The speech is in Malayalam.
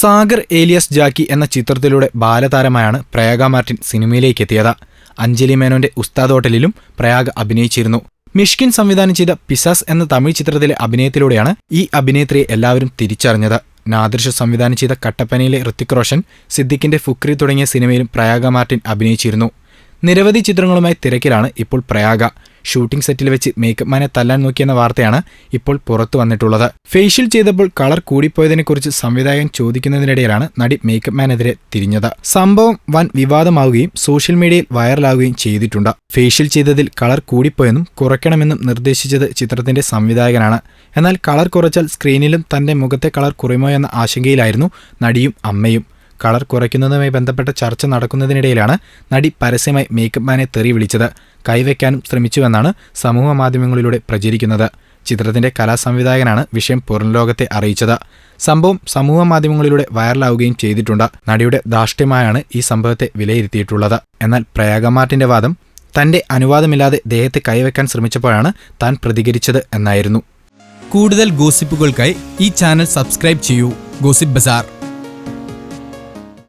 സാഗർ ഏലിയസ് ജാക്കി എന്ന ചിത്രത്തിലൂടെ ബാലതാരമായാണ് പ്രയാഗ മാർട്ടിൻ സിനിമയിലേക്ക് എത്തിയത് അഞ്ജലി മേനോന്റെ ഉസ്താദ് ഹോട്ടലിലും പ്രയാഗ അഭിനയിച്ചിരുന്നു. മിഷ്കിൻ സംവിധാനം ചെയ്ത പിസാസ് എന്ന തമിഴ് ചിത്രത്തിലെ അഭിനയത്തിലൂടെയാണ് ഈ അഭിനേത്രിയെ എല്ലാവരും തിരിച്ചറിഞ്ഞത്. നാദൃശ സംവിധാനം ചെയ്ത കട്ടപ്പനയിലെ ഋത്തിക് റോഷൻ സിദ്ദിഖിന്റെ ഫുക്രി തുടങ്ങിയ സിനിമയിലും പ്രയാഗ മാർട്ടിൻ അഭിനയിച്ചിരുന്നു. നിരവധി ചിത്രങ്ങളുമായി തിരക്കിലാണ് ഇപ്പോൾ പ്രയാഗ. ഷൂട്ടിംഗ് സെറ്റിൽ വെച്ച് മേക്കപ്പ് മാനെ തല്ലാൻ നോക്കിയെന്ന വാർത്തയാണ് ഇപ്പോൾ പുറത്തു വന്നിട്ടുള്ളത്. ഫേഷ്യൽ ചെയ്തപ്പോൾ കളർ കൂടിപ്പോയതിനെക്കുറിച്ച് സംവിധായകൻ ചോദിക്കുന്നതിനിടയിലാണ് നടി മേക്കപ്പ് മാനെതിരെ തിരിഞ്ഞത്. സംഭവം വൻ വിവാദമാവുകയും സോഷ്യൽ മീഡിയയിൽ വൈറലാവുകയും ചെയ്തിട്ടുണ്ട്. ഫേഷ്യൽ ചെയ്തതിൽ കളർ കൂടിപ്പോയെന്നും കുറയ്ക്കണമെന്നും നിർദ്ദേശിച്ചത് ചിത്രത്തിന്റെ സംവിധായകനാണ്. എന്നാൽ കളർ കുറച്ചാൽ സ്ക്രീനിലും തന്റെ മുഖത്തെ കളർ കുറയുമോ എന്ന ആശങ്കയിലായിരുന്നു നടിയും അമ്മയും. കളർ കുറയ്ക്കുന്നതുമായി ബന്ധപ്പെട്ട ചർച്ച നടക്കുന്നതിനിടയിലാണ് നടി പരസ്യമായി മേക്കപ്പ് മാനെ തെറി വിളിച്ചത്. കൈവയ്ക്കാനും ശ്രമിച്ചുവെന്നാണ് സമൂഹ മാധ്യമങ്ങളിലൂടെ പ്രചരിക്കുന്നത്. ചിത്രത്തിന്റെ കലാസംവിധായകനാണ് വിഷയം പുറംലോകത്തെ അറിയിച്ചത്. സംഭവം സമൂഹ മാധ്യമങ്ങളിലൂടെ വൈറലാവുകയും ചെയ്തിട്ടുണ്ട്. നടിയുടെ ധാർഷ്ട്യമായാണ് ഈ സംഭവത്തെ വിലയിരുത്തിയിട്ടുള്ളത്. എന്നാൽ പ്രയാഗമാർട്ടിന്റെ വാദം തന്റെ അനുവാദമില്ലാതെ ദേഹത്തെ കൈവയ്ക്കാൻ ശ്രമിച്ചപ്പോഴാണ് താൻ പ്രതികരിച്ചത് എന്നായിരുന്നു. കൂടുതൽ ഗോസിപ്പുകൾക്കായി ഈ ചാനൽ സബ്സ്ക്രൈബ് ചെയ്യൂ. ഗോസിപ്പ് ബസാർ.